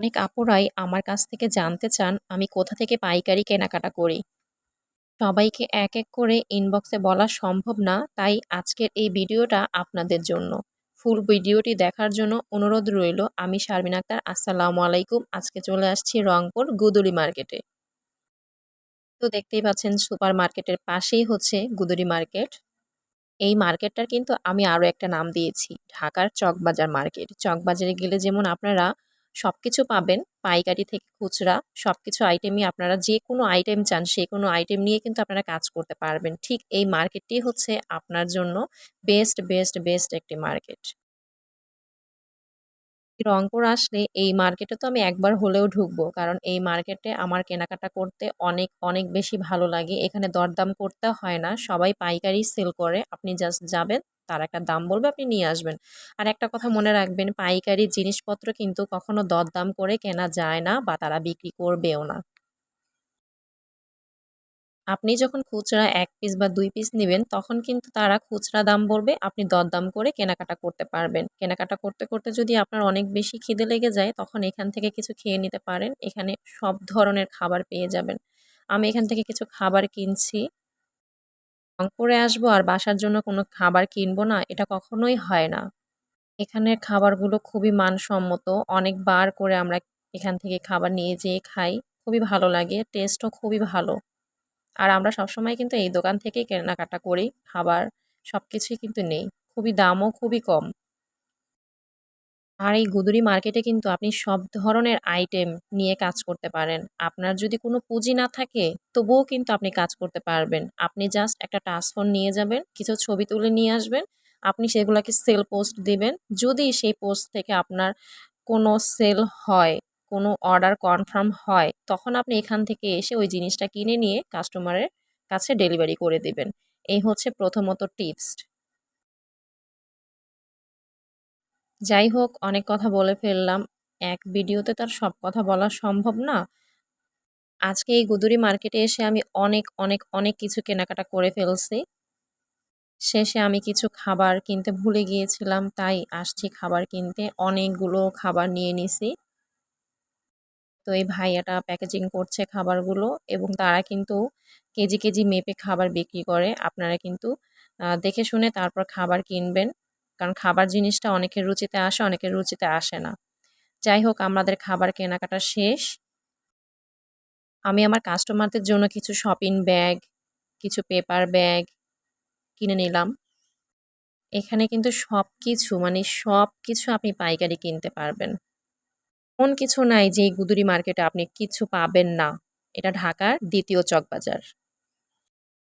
অনেক আপুরাই আমার কাছ থেকে জানতে চান, আমি কোথা থেকে পাইকারি কেনাকাটা করি। সবাইকে এক এক করে ইনবক্সে বলা সম্ভব না, তাই আজকের এই ভিডিওটা আপনাদের জন্য। ফুল ভিডিওটি দেখার জন্য অনুরোধ রইল। আমি শারমিন আক্তার, আসসালামু আলাইকুম। আজকে চলে আসছি রংপুর গুদুরি মার্কেটে। তো দেখতেই পাচ্ছেন, সুপার মার্কেটের পাশেই হচ্ছে গুদুরি মার্কেট। এই মার্কেটটার কিন্তু আমি আরও একটা নাম দিয়েছি, ঢাকার চকবাজার মার্কেট। চকবাজারে গেলে যেমন আপনারা সব কিছু পাবেন। পাইকারি থেকে খুচরা সব কিছু আইটেমই আপনারা যে কোনো আইটেম চান সে কোনো আইটেম নিয়ে কিন্তু আপনারা কাজ করতে পারবেন। ঠিক এই মার্কেটটি হচ্ছে আপনার জন্য বেস্ট বেস্ট বেস্ট একটি মার্কেট রংপুর আসলে এই মার্কেটে তো আমি একবার হলেও ঢুকবো, কারণ এই মার্কেটে আমার কেনাকাটা করতে অনেক অনেক বেশি ভালো লাগে। এখানে দরদাম করতে হয় না। সবাই পাইকারি সেল করে। আপনি জাস্ট যাবেন তার একটা দাম বলবে, আপনি নিয়ে আসবেন। আর একটা কথা মনে রাখবেন, পাইকারি জিনিসপত্র কিন্তু কখনো দরদাম করে কেনা যায় না বা তারা বিক্রি করবেও না। আপনি যখন খুচরা এক পিস বা দুই পিস নেবেন, তখন কিন্তু তারা খুচরা দাম বলবে, আপনি দরদাম করে কেনাকাটা করতে পারবেন। কেনাকাটা করতে করতে যদি আপনার অনেক বেশি খিদে লেগে যায়, তখন এখান থেকে কিছু খেয়ে নিতে পারেন। এখানে সব ধরনের খাবার পেয়ে যাবেন। আমি এখান থেকে কিছু খাবার কিনছি। রংপুরে আসব আর বাসার জন্য কোনো খাবার কিনবো না, এটা কখনোই হয় না। এখানের খাবারগুলো খুবই মানসম্মত, অনেকবার করে আমরা এখান থেকে খাবার নিয়ে যেয়ে খাই, খুবই ভালো লাগে, টেস্টও খুবই ভালো। আর আমরা সবসময় কিন্তু এই দোকান থেকেই কেনাকাটা করি, খাবার সব কিছুই কিন্তু নেই, খুবই দামও খুবই কম। আর এই গুদুরি মার্কেটে কিন্তু আপনি সব ধরনের আইটেম নিয়ে কাজ করতে পারেন। আপনার যদি কোনো পুঁজি না থাকে, তবুও কিন্তু আপনি কাজ করতে পারবেন। আপনি জাস্ট একটা টাচফোন নিয়ে যাবেন, কিছু ছবি তুলে নিয়ে আসবেন, আপনি সেগুলোকে সেল পোস্ট দিবেন। যদি সেই পোস্ট থেকে আপনার কোনো সেল হয়, কোনো অর্ডার কনফার্ম হয়, তখন আপনি এখান থেকে এসে ওই জিনিসটা কিনে নিয়ে কাস্টমারের কাছে ডেলিভারি করে দিবেন। এই হচ্ছে প্রথমত টিপস যাই হোক, অনেক কথা বলে ফেললাম। এক ভিডিওতে তার সব কথা বলা সম্ভব না। আজকে এই গুদুরি মার্কেটে এসে আমি অনেক অনেক অনেক কিছু কেনাকাটা করে ফেলছি। শেষে আমি কিছু খাবার কিনতে ভুলে গিয়েছিলাম, তাই আসছি খাবার কিনতে। অনেকগুলো খাবার নিয়ে নিছি। তো এই ভাইয়াটা প্যাকেজিং করছে খাবারগুলো এবং তারা কিন্তু কেজি কেজি মেপে খাবার বিক্রি করে। আপনারা কিন্তু দেখে শুনে তারপর খাবার কিনবেন। কারণ খাবার জিনিসটা অনেকের রুচিতে আসে, অনেকের রুচিতে আসে না। যাই হোক, আমাদের খাবার কেনাকাটা শেষ। আমি আমার কাস্টমারদের জন্য কিছু শপিং ব্যাগ, কিছু পেপার ব্যাগ কিনে নিলাম। এখানে কিন্তু সব কিছু মানে সব কিছু আপনি পাইকারি কিনতে পারবেন। এমন কিছু নাই যে গুদুরি মার্কেটে আপনি কিছু পাবেন না। এটা ঢাকার দ্বিতীয় চকবাজার।